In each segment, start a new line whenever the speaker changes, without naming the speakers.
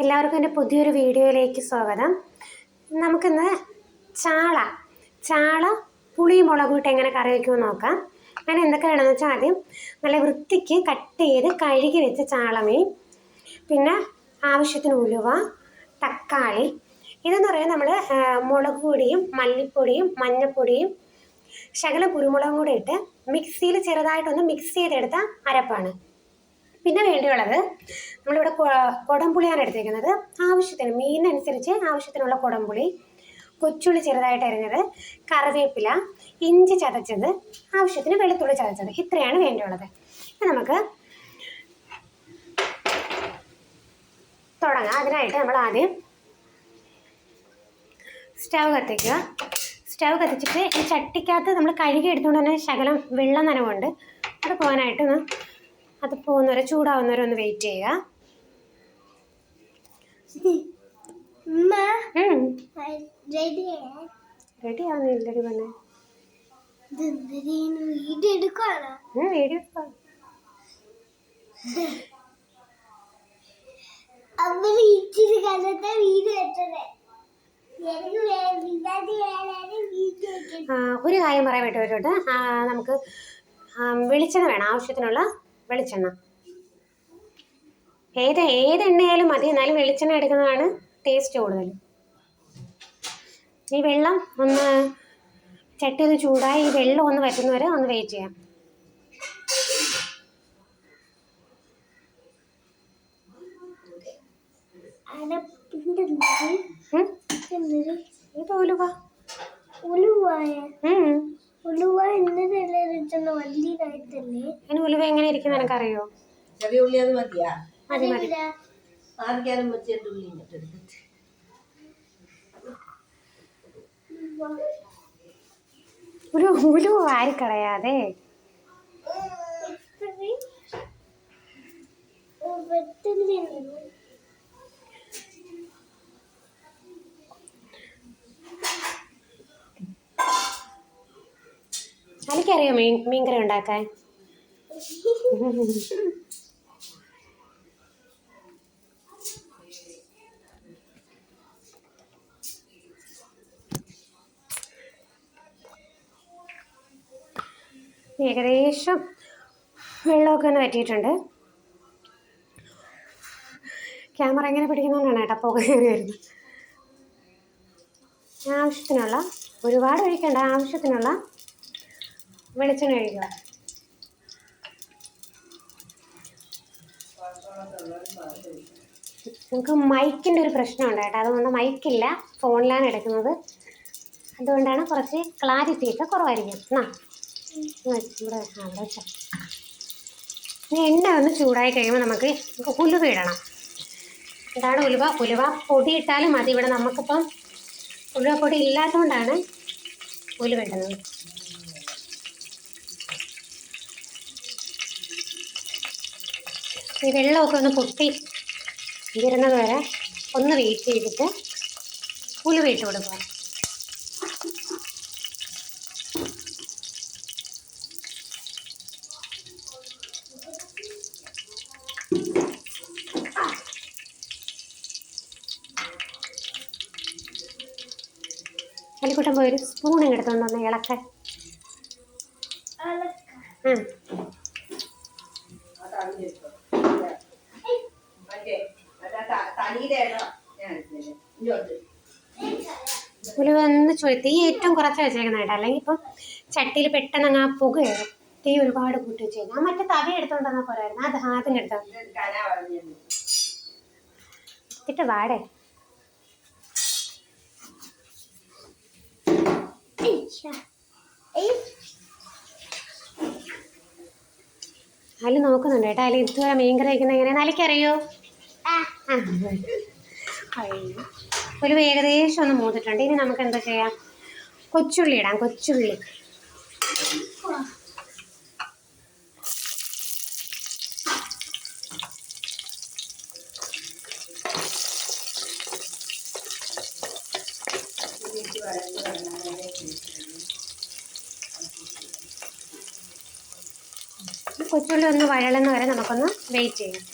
എല്ലാവർക്കും എന്റെ പുതിയൊരു വീഡിയോയിലേക്ക് സ്വാഗതം. നമുക്കിന്ന് ചാള ചാള പുളി മുളക് ഇട്ട് എങ്ങനെ കറി വയ്ക്കുമെന്ന് നോക്കാം. ഞാൻ എന്തൊക്കെ വേണമെന്ന് വെച്ചാൽ ആദ്യം നല്ല വൃത്തിക്ക് കട്ട് ചെയ്ത് കഴുകി വെച്ച ചാളമീൻ പിന്നെ ആവശ്യത്തിന് ഉലുവ തക്കാളി. ഇതെന്ന് പറയുന്നത് നമ്മൾ മുളക് പൊടിയും മല്ലിപ്പൊടിയും മഞ്ഞൾപ്പൊടിയും ശകല കുരുമുളകും കൂടി ഇട്ട് മിക്സിയിൽ ചെറുതായിട്ടൊന്ന് മിക്സ് ചെയ്തെടുത്ത അരപ്പാണ്. പിന്നെ വേണ്ടിയുള്ളത് നമ്മളിവിടെ കുടംപുളിയാണ് എടുത്തേക്കുന്നത്. ആവശ്യത്തിന് മീനിനനുസരിച്ച് ആവശ്യത്തിനുള്ള കുടംപുളി കൊച്ചുള്ളി ചെറുതായിട്ട് അരിഞ്ഞത് കറിവേപ്പില ഇഞ്ചി ചതച്ചത് ആവശ്യത്തിന് വെളുത്തുള്ളി ചതച്ചത്. ഇത്രയാണ് വേണ്ടിയുള്ളത്. ഇനി നമുക്ക് തുടങ്ങാം. അതിനായിട്ട് നമ്മൾ ആദ്യം സ്റ്റവ് കത്തിക്കുക. സ്റ്റവ് കത്തിച്ചിട്ട് ഈ ചട്ടിക്കകത്ത് നമ്മൾ കഴുകി എടുത്തുകൊണ്ട് തന്നെ ശകലം വെള്ളം നനവുണ്ട്. അത് പോകാനായിട്ട് ഒന്ന് അത് പോകുന്നവരെ ചൂടാവുന്നവരെ ഒന്ന് വെയിറ്റ് ചെയ്യുക റെഡി ആവുന്നില്ലടി പെണ്ണെ.
വീഡിയോ എടുക്കാണോ
വീഡിയോ
ഇച്ചിരി കാലത്തെ വീഡിയോ
ഒരു കാര്യം പറയാൻ പറ്റുമോട്ട് നമുക്ക് വെളിച്ചെണ്ണ വേണം. ആവശ്യത്തിനുള്ള വെളിച്ചെണ്ണ. ഏത് ഏത് എണ്ണയായാലും മതി. എന്നാലും വെളിച്ചെണ്ണ എടുക്കുന്നതാണ് ടേസ്റ്റ് കൂടുതൽ. ഈ വെള്ളം ഒന്ന് ചട്ടി ഒന്ന് ചൂടായി ഈ വെള്ളം ഒന്ന് വറ്റുന്നവരെ ഒന്ന് വെയിറ്റ് ചെയ്യാം. ഉം? ഇത് ഉലുവ?
ഉലുവായ. ഉലുവ ഇന്നലെ വലിയതായിട്ടല്ലേ?
ഉലുവ എങ്ങനെ ഇരിക്കുന്ന എനിക്കറിയോ?
ചെറിയ ഉള്ളി അത് മതിയാ.
മതി മതി.
അതെവിടാ?
ആർക്കാരും വെച്ചിട്ട് ഉള്ളി ഇങ്ങോട്ട് എടുത്തിട്ട്.
ഒരു ഉലുവ വാരിക്കളയാതെ എനിക്കറിയോ മീൻ മീൻകറി ഉണ്ടാക്കാൻ? ഏകദേശം വെള്ളമൊക്കെ ഒന്ന് പറ്റിയിട്ടുണ്ട് ക്യാമറ എങ്ങനെ പിടിക്കുന്നതുകൊണ്ടാണ് കേട്ടോ പുക കയറി വരുന്നത്. ആവശ്യത്തിനുള്ള ഒരുപാട് ഒഴിക്കണ്ട ആവശ്യത്തിനുള്ള വെളിച്ചെണ്ണ കഴിക്കുക നമുക്ക് മൈക്കിന്റെ ഒരു പ്രശ്നമുണ്ട് കേട്ടോ. അതുകൊണ്ട് മൈക്കില്ല ഫോണിലാണ് എടുക്കുന്നത്. അതുകൊണ്ടാണ് കുറച്ച് ക്ലാരിറ്റി ഒക്കെ കുറവായിരിക്കും. എന്നാ ഇവിടെ എണ്ണ ഒന്ന് ചൂടായി കഴിയുമ്പോൾ നമുക്ക് നമുക്ക് ഉലുവ ഇടണം. ഇതാണ് ഉലുവ? ഉലുവ പൊടി ഇട്ടാലും മതി. ഇവിടെ നമുക്കിപ്പം ഉലുവ പൊടി ഇല്ലാത്തതുകൊണ്ടാണ് ഉലുവ ഇടുന്നത്. ഈ വെള്ളമൊക്കെ ഒന്ന് പൊട്ടി വരുന്നത് വരെ ഒന്ന് വെയിറ്റ് ചെയ്തിട്ട് ഉലുവ ഇട്ട് കൊടുക്കുക. അലിക്കുട്ടൻ പോയി ഒരു സ്പൂൺ എടുത്തുകൊണ്ട് ഇളക്കാൻ. ആ
അത് അറിഞ്ഞ് വെച്ചോ. മറ്റേ മറ്റേ ത- തടിയുടെ എണ്ണ ഞാൻ എടുത്തേനെ. ഇങ്ങോട്ട്.
ഉലുവ ഒന്ന് ചുഴി തീ ഏറ്റവും കുറച്ച് വെച്ചേക്കുന്നതായിട്ട് അല്ലെങ്കിൽ ഇപ്പം ചട്ടിയിൽ പെട്ടെന്ന് അങ്ങ് ആ പുക കയറും. തീ ഒരുപാട് കൂട്ടി വെച്ചേക്കും ആ മറ്റേ തവി എടുത്തോണ്ട് വന്നാൽ പോരായിരുന്നു. അത് ആദ്യം
എടുത്താൽ
എടുത്തിട്ട് വാടേ. അതിൽ നോക്കുന്നുണ്ട് കേട്ടോ. അതിൽ ഇതുവരെ മീൻ കറി എങ്ങനെയാ? എങ്ങനെയാണെന്ന് അലിക്കറിയോ ഒരു ഏകദേശം ഒന്ന് മൂത്തിട്ടുണ്ട്. ഇനി നമുക്ക് എന്താ ചെയ്യാം? കൊച്ചുള്ളി ഇടാം കൊച്ചുള്ളി. കൊച്ചുള്ളി ഒന്ന് വഴളുന്ന വരെ നമുക്കൊന്ന് വെയിറ്റ് ചെയ്യാം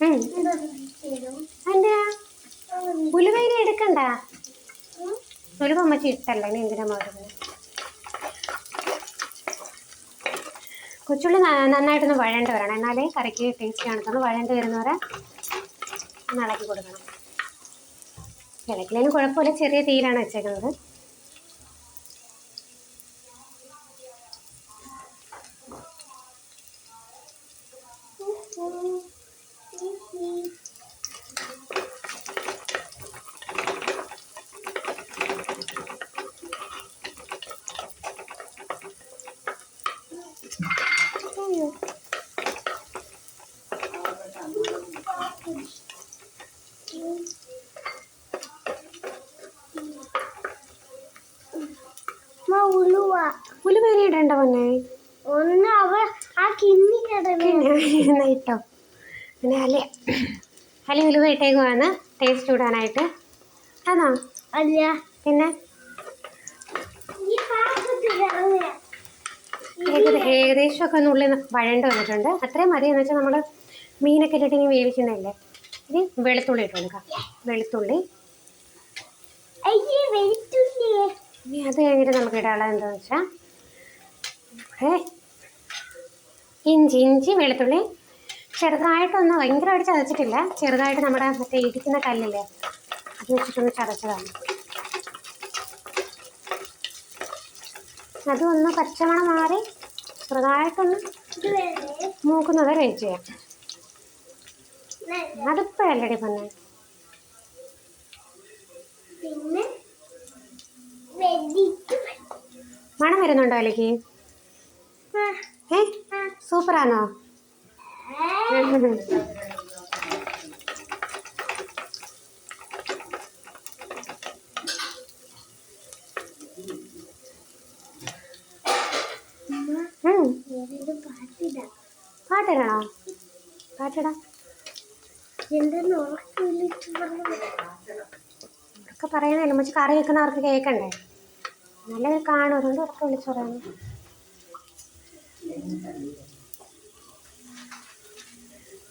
ഉം.
എന്താ തരും
അതിന്റെ ഉലുവയില ഒരു ഉലുവ അമ്മച്ചി ഇട്ടല്ല ഇനി എന്തിനാ മാറുന്നത് കൊച്ചുള്ളി നന്നായിട്ടൊന്ന് വഴണ്ട് വരണം. എന്നാലേ കറിക്ക് ടേസ്റ്റ് കാണത്തുള്ളൂ. വഴണ്ട് വരുന്നവരെ ഇളക്കി കൊടുക്കണം. ഇളക്കിലും കുഴപ്പമില്ല. ചെറിയ തീയിലാണ് വെച്ചേക്കുന്നത്
ഉലുവ
ഉലുവയില ഇടണ്ട പൊന്നെ
ഒന്ന് അവ ആ കിണ്ണി കിടന്നു
പിന്നെ ഇട്ടോ പിന്നെ അല വീട്ടേക്ക് വന്ന് ടേസ്റ്റ് കൂടാനായിട്ട് ആണോ
അല്ല.
പിന്നെ?
ഈ പാത്രത്തിൽ കിടന്നു
ഏകദേ- ഏകദേശം ഒക്കെ ഒന്ന് ഉള്ളിൽ വഴണ്ട് വന്നിട്ടുണ്ട്. അത്രയും മതി എന്ന് വെച്ചാൽ നമ്മൾ മീനൊക്കെ ഇട്ടിട്ട് ഇനി വേവിക്കുന്നതല്ലേ? ഇനി വെളുത്തുള്ളി ഇട്ട് കൊടുക്കാം. വെളുത്തുള്ളി. ഇനി അത് കഴിഞ്ഞിട്ട് നമുക്ക് ഇടാനുള്ളത് എന്താണെന്ന് വെച്ചാൽ ഇഞ്ചി ഇഞ്ചി വെളുത്തുള്ളി ചെറുതായിട്ടൊന്ന് ഭയങ്കരമായിട്ട് ചതച്ചിട്ടില്ല. ചെറുതായിട്ട് നമ്മുടെ മറ്റേ ഇടിക്കുന്ന കല്ലില്ലേ അത് വെച്ചിട്ടൊന്ന് ചതച്ചതാണ്. അതൊന്ന് പച്ചമണം മാറി ചെറുതായിട്ടൊന്ന് മൂക്കുന്നത് വരെ വെച്ച് ചെയ്യാം അതിപ്പോഴല്ലടി പൊന്നെ മണം വരുന്നുണ്ടോ
അല്ലെങ്കിൽ
ഏ? സൂപ്പറാണോ
ഏ,
ഉം.
വേറൊരു പാട്ടിടാം
പാട്ടിടണോ പാട്ടിടാ.
എന്തെന്ന് ഉറക്കം
പറയണല്ലോ മച്ച് കറി വെക്കുന്നവർക്ക് കേൾക്കണ്ടേ? നല്ലത് കാണും. അതുകൊണ്ട് ഉറക്കെ വിളിച്ചു പറയുന്നു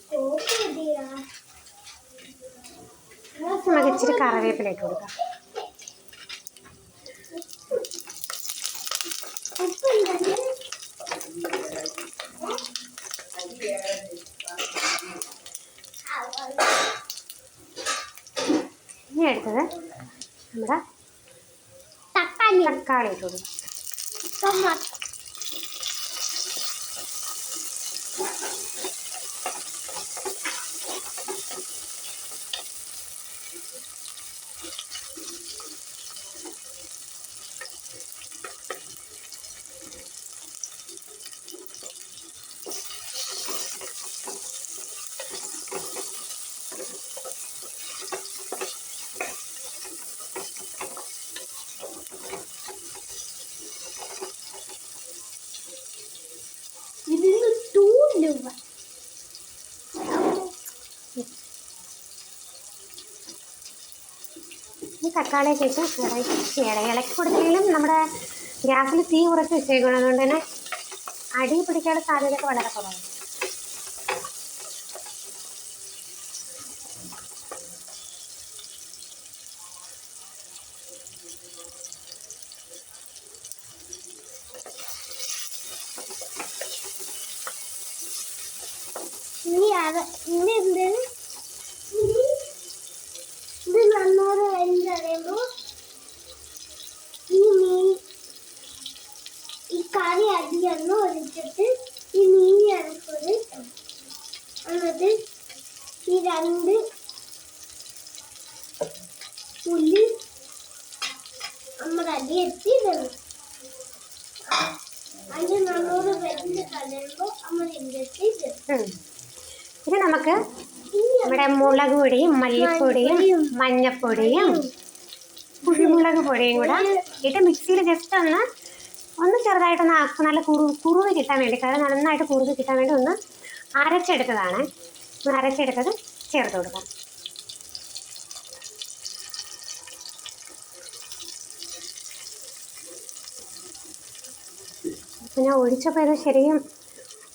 കോപ്പി മതിയാ
നമുക്ക് ഇച്ചിരി കറിവേപ്പില ഇട്ട് കൊടുക്കാം. ഇനി എടുത്തത് നമ്മുടെ
തക്കാളി
തക്കാളി. ഇട്ട് കൊടുക്കാം തക്കാളിയൊക്കെ ഇട്ട് ഇളക്കി കൊടുത്തില്ലെങ്കിലും നമ്മുടെ ഗ്യാസിൽ തീ കുറച്ച് വെച്ചേക്കണം അതുകൊണ്ട് തന്നെ അടി പിടിക്കാനുള്ള സാധ്യതയൊക്കെ വളരെ കുറവാണ്.
ഇനി അത് ഇനി എന്താണ് ഇനി ഇത് നന്നോട് വെന്തറിയുമ്പോ ഈ മീൻ ഈ കറി അധികം ഒഴിച്ചിട്ട് ഈ മീൻ അടുപ്പത് എന്നിട്ട് ഈ രണ്ട് ഉള്ളി നമ്മുടെ അടി ഇടണം അതിന് നന്നോട് വരുന്ന കഴിയുമ്പോൾ നമ്മുടെ ഇണ്ടെത്തി
ഇത്. നമുക്ക് നമ്മുടെ മുളക് പൊടിയും മല്ലിപ്പൊടിയും മഞ്ഞപ്പൊടിയും കുഴിമുളക് പൊടിയും കൂടെ ഇട്ട് മിക്സിയിൽ ജസ്റ്റ് ഒന്ന് ഒന്ന് ചെറുതായിട്ടൊന്ന് ആക്കി നല്ല കുറു കുറുവ് കിട്ടാൻ വേണ്ടി കാരണം നന്നായിട്ട് കുറുവ് കിട്ടാൻ വേണ്ടി ഒന്ന് അരച്ചെടുത്തതാണ്. ഒന്ന് അരച്ചെടുത്തത് ചേർത്ത് കൊടുക്കാം. പിന്നെ ഒഴിച്ചപ്പോൾ ഇത് ശരിയും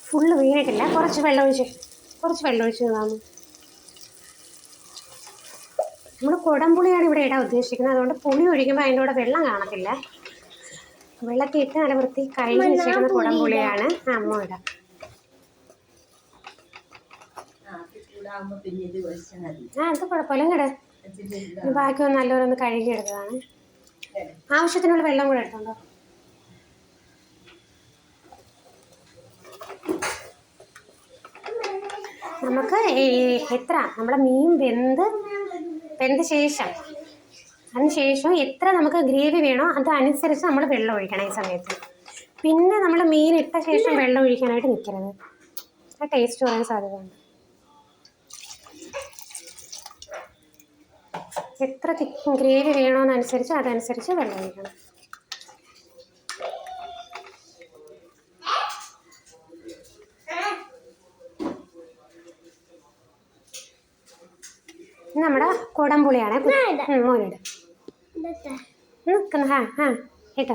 ഫുള്ള് വീണിട്ടില്ല. കുറച്ച് വെള്ളം ഒഴിച്ച് കുറച്ച് വെള്ളം ഒഴിച്ച് കാണും നമ്മൾ കുടംപുളിയാണ് ഇവിടെ ഇടാൻ ഉദ്ദേശിക്കുന്നത്. അതുകൊണ്ട് പുളി ഒഴിക്കുമ്പോൾ അതിന്റെ കൂടെ വെള്ളം കാണത്തില്ല. വെള്ളത്തിൽ ഇട്ട് നല്ല വൃത്തി കഴിഞ്ഞ് വെച്ചേക്കുന്ന കുടംപുളിയാണ് അമ്മ ഇടാം.
ആ അത്
കുഴപ്പമില്ല. ഇങ്ങട് ബാക്കി ഒന്ന് നല്ലപോലെ കഴുകി എടുത്തതാണ്. ആവശ്യത്തിനുള്ള വെള്ളം കൂടെ എടുത്തോണ്ടോ നമുക്ക് ഈ എത്ര? നമ്മുടെ മീൻ വെന്ത് വെന്ത ശേഷം അതിന് ശേഷം എത്ര നമുക്ക് ഗ്രേവി വേണോ അതനുസരിച്ച് നമ്മൾ വെള്ളം ഒഴിക്കണം ഈ സമയത്ത്. പിന്നെ നമ്മൾ മീൻ ഇട്ട ശേഷം വെള്ളം ഒഴിക്കാനായിട്ട് നിൽക്കരുത് ആ ടേസ്റ്റ് കുറയാൻ സാധ്യതയുണ്ട്. എത്ര ഗ്രേവി വേണമെന്നനുസരിച്ച് അതനുസരിച്ച് വെള്ളം ഒഴിക്കണം. നമ്മുടെ കുടംപുളിയാണ്. മോനിട്? നിൽക്കുന്ന ആ ആ കേട്ടോ.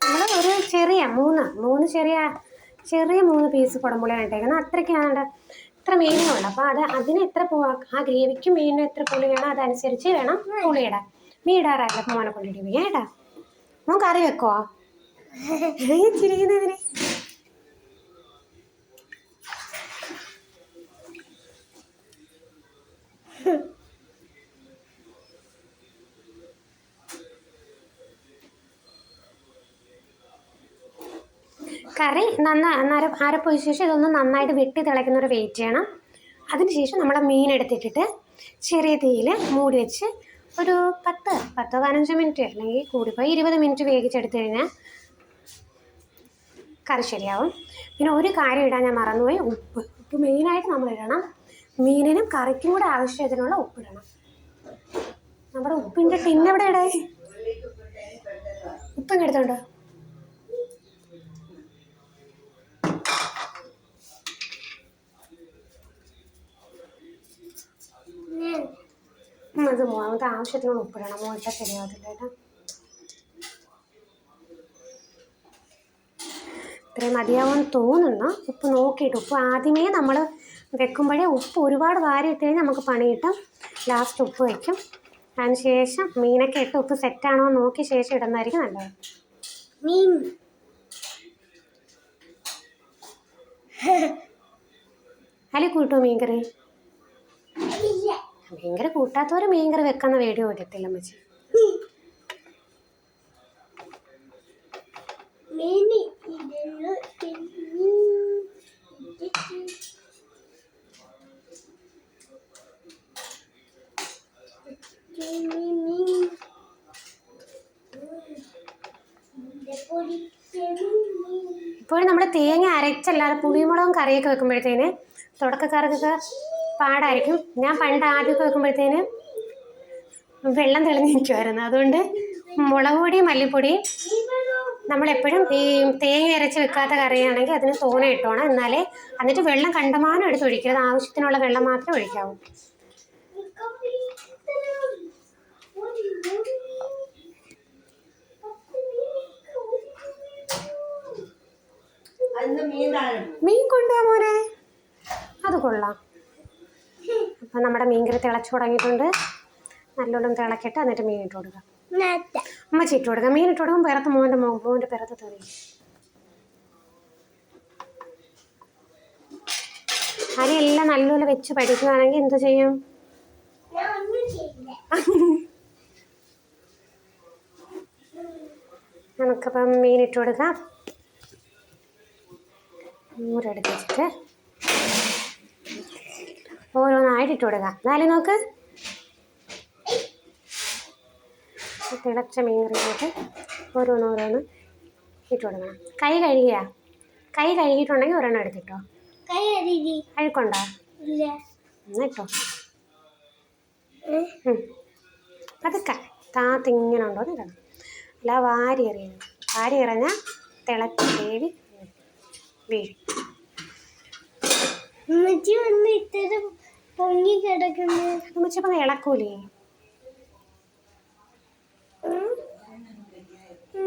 നമ്മൾ ഒരു ചെറിയ മൂന്ന് മൂന്ന് ചെറിയ ചെറിയ മൂന്ന് പീസ് കുടംപുളിയാണ് ഇട്ടേക്കുന്നത്. അത്രയ്ക്കാണ് ഇത്ര മീനും ഉണ്ട് അപ്പോൾ അത് അതിന് എത്ര പൂ ആ ഗ്രേവിക്ക് മീനിനും എത്ര പുളി വേണം അതനുസരിച്ച് വേണം പുളി ഇടാൻ. മീൻ മോനെ കൊണ്ടിട്ട് കേട്ടാ? മോൻ കറി വെക്കോ ചിരിക്കുന്നതിന് കറി നന്നായി അന്നേരം അരപ്പൊഴിച്ച ശേഷം ഇതൊന്ന് നന്നായിട്ട് വെട്ടി തിളയ്ക്കുന്നവരെ വെയിറ്റ് ചെയ്യണം. അതിനുശേഷം നമ്മൾ മീൻ എടുത്തിട്ടിട്ട് ചെറിയ തീയിൽ മൂടി വെച്ച് ഒരു പത്ത് പത്തോ പതിനഞ്ചോ മിനിറ്റ് അല്ലെങ്കിൽ കൂടിപ്പോയി ഇരുപത് മിനിറ്റ് വേവിച്ചെടുത്ത് കഴിഞ്ഞാൽ കറി ശരിയാവും. പിന്നെ ഒരു കാര്യം ഇടാൻ ഞാൻ മറന്നുപോയി ഉപ്പ്. ഉപ്പ് മെയിനായിട്ട് നമ്മൾ ഇടണം. മീനിനും കറിക്കും കൂടെ ആവശ്യത്തിനുള്ള ഇടണം. നമ്മുടെ ഉപ്പിന്റെ ടിന്നെവിടെ ഇടായി ഉപ്പിങ്ങ് എടുത്തോണ്ടോ
ഞാൻ
ഉം, അത് നമുക്ക് ആവശ്യത്തിനുള്ള ഉപ്പിടണം മോട്ട ശരിയാവത്തില്ല കേട്ടോ ഇത്രയും മതിയാവുമെന്ന് തോന്നുന്നു. ഉപ്പ് നോക്കിയിട്ട് ഉപ്പ് ആദ്യമേ നമ്മൾ വെക്കുമ്പോഴേ ഉപ്പ് ഒരുപാട് വാരി ഇട്ട് കഴിഞ്ഞാൽ നമുക്ക് പണിയിട്ട് ലാസ്റ്റ് ഉപ്പ് വയ്ക്കും അതിന് ശേഷം മീനൊക്കെ ഇട്ട് ഉപ്പ് സെറ്റാണോ എന്ന് നോക്കി ശേഷം ഇടുന്നതായിരിക്കും നല്ലത്.
മീൻ.
അല്ലെ കൂട്ടുമോ മീൻകറി? മീൻകറി കൂട്ടാത്തോരെ മീൻകറി വെക്കുന്ന വീഡിയോ ഇടത്തില്ല
അമ്മച്ചി.
ഇപ്പോഴും നമ്മുടെ തേങ്ങ അരച്ചല്ലാതെ പുളിമുളകും കറിയൊക്കെ വെക്കുമ്പോഴത്തേന് തുടക്കക്കാർക്കൊക്കെ പാടായിരിക്കും. ഞാൻ പണ്ട് ആദ്യമൊക്കെ വെക്കുമ്പോഴത്തേന് വെള്ളം തെളിഞ്ഞ് നിൽക്കുമായിരുന്നു അതുകൊണ്ട് മുളക് പൊടിയും മല്ലിപ്പൊടിയും നമ്മളെപ്പോഴും ഈ തേങ്ങ അരച്ച് വെക്കാത്ത കറിയാണെങ്കിൽ അതിന് തോന ഇട്ടോണം. എന്നാലേ എന്നിട്ട് വെള്ളം കണ്ടമാനം എടുത്ത് ഒഴിക്കരുത് ആവശ്യത്തിനുള്ള വെള്ളം മാത്രമേ ഒഴിക്കാവൂ.
മീൻ
കൊണ്ടുപോകാൻ മോനെ. അത് കൊള്ളാം. അപ്പം നമ്മുടെ മീൻകറി തിളച്ചു തുടങ്ങിയിട്ടുണ്ട്. നല്ലോണം തിളക്കിയിട്ട് എന്നിട്ട് മീൻ ഇട്ട് കൊടുക്കുക അമ്മ ചീറ്റ് കൊടുക്കുക മീൻ ഇട്ട് കൊടുക്കുമ്പോൾ പിറത്ത് മോന്റെ മോ മോന്റെ പിറത്ത് തെറി അരിയെല്ലാം നല്ലപോലെ വെച്ച് പഠിക്കുകയാണെങ്കിൽ എന്ത് ചെയ്യും? നമുക്കപ്പം മീൻ ഇട്ട് കൊടുക്കാം. വെച്ചിട്ട്. ഓരോന്നായിട്ട് ഇട്ട് കൊടുക്കുക എന്നാലും നോക്ക്. തിളച്ച മീൻ കറിയിലോട്ട് ഓരോന്നോരോന്ന് ഇട്ട് കൊടുക്കണം കൈ കഴുകിയ? കൈ കഴുകിയിട്ടുണ്ടെങ്കിൽ ഒരെണ്ണം എടുത്തിട്ടോ? അഴുക്കുണ്ടോ?
ഇല്ല.
എന്നാ താത്ത് ഇങ്ങനെ പതുക്കെ. ഉണ്ടോ എന്ന് ഇടണം. അല്ല വാരി എറിയണം. വാരി എറിഞ്ഞാൽ തിളച്ച് വേവി വീഴും.
പൊങ്ങി കിടക്കുന്നു.
അമ്മച്ചപ്പോ ഇളക്കൂലേ?
നീ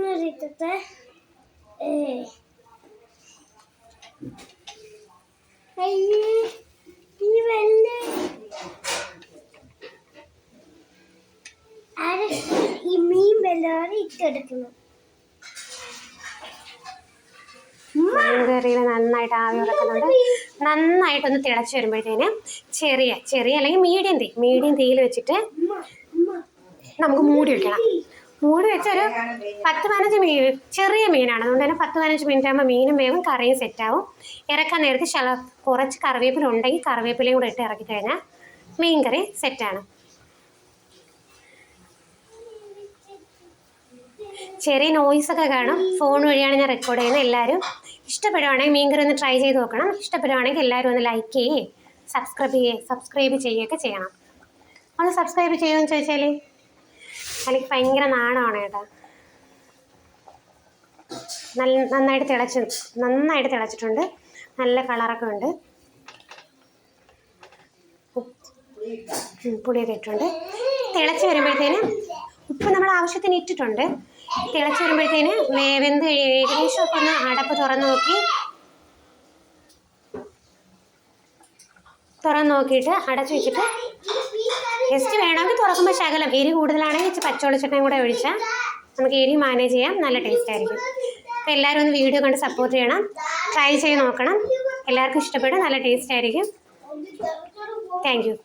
ഈ മീൻ വല്ലാതെ
ഇട്ടെടുക്കുന്നു നന്നായിട്ട് ആവി ഉറക്കുന്നുണ്ട്. നന്നായിട്ടൊന്ന് തിളച്ച് വരുമ്പോഴത്തേന് ചെറിയ ചെറിയ അല്ലെങ്കിൽ മീഡിയം തീ മീഡിയം തീയിൽ വെച്ചിട്ട് നമുക്ക് മൂടി വെക്കണം. മൂടി വെച്ചൊരു പത്ത് പതിനഞ്ച് മീൻ ചെറിയ മീനാണ്. അതുകൊണ്ട് തന്നെ പത്ത് പതിനഞ്ച് മിനിറ്റ് ആകുമ്പോൾ മീനും വേഗം കറിയും സെറ്റാവും ഇറക്കാൻ നേരത്ത് ശല കുറച്ച് കറിവേപ്പില ഉണ്ടെങ്കിൽ കറിവേപ്പിലയും കൂടെ ഇട്ട് ഇറക്കി കഴിഞ്ഞാൽ മീൻ കറി സെറ്റാണ് ചെറിയ നോയ്സ് ഒക്കെ കാണും. ഫോൺ വഴിയാണ് ഞാൻ റെക്കോർഡ് ചെയ്യുന്നത് എല്ലാവരും. ഇഷ്ടപ്പെടുവാണെങ്കിൽ മീൻകറി ഒന്ന് ട്രൈ ചെയ്ത് നോക്കണം. ഇഷ്ടപ്പെടുവാണെങ്കിൽ എല്ലാവരും ഒന്ന് ലൈക്ക് ചെയ്യുകയും സബ്സ്ക്രൈബ് ചെയ്യേ സബ്സ്ക്രൈബ് ചെയ്യുകയൊക്കെ ചെയ്യണം. ഒന്ന് സബ്സ്ക്രൈബ് ചെയ്യുമെന്ന് ചോദിച്ചാൽ എനിക്ക് ഭയങ്കര നാണമാണ് കേട്ടോ. നല്ല നന്നായിട്ട് തിളച്ച് നന്നായിട്ട് തിളച്ചിട്ടുണ്ട്. നല്ല കളറൊക്കെ ഉണ്ട്. പുളിയൊക്കെ ഇട്ടിട്ടുണ്ട്. തിളച്ച് വരുമ്പോഴത്തേന് ഉപ്പ് നമ്മൾ ആവശ്യത്തിന് ഇട്ടിട്ടുണ്ട്. തിളച്ച് വരുമ്പോഴത്തേന് വേവെന്ത് ഏകദേശം ഒക്കെ ഒന്ന് അടപ്പ് തുറന്ന് നോക്കി. തുറന്ന് നോക്കിയിട്ട് അടച്ചു വെച്ചിട്ട് ജസ്റ്റ് വേണമെങ്കിൽ തുറക്കുമ്പോൾ ശകലം എരി കൂടുതലാണെങ്കിൽ ഇച്ചിരി പച്ചവെളിച്ചെണ്ണയും കൂടെ ഒഴിച്ചാൽ നമുക്ക് എരി മാനേജ് ചെയ്യാം. നല്ല ടേസ്റ്റ് ആയിരിക്കും. അപ്പോൾ എല്ലാവരും ഒന്ന് വീഡിയോ കണ്ട് സപ്പോർട്ട് ചെയ്യണം. ട്രൈ ചെയ്ത് നോക്കണം. എല്ലാവർക്കും ഇഷ്ടപ്പെടും. നല്ല ടേസ്റ്റ് ആയിരിക്കും. താങ്ക് യു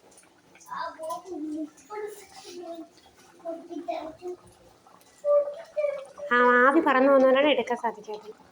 ആ ആവി പറന്നു പോകുന്നതുകൊണ്ടാണ് എടുക്കാൻ സാധിക്കാത്തത്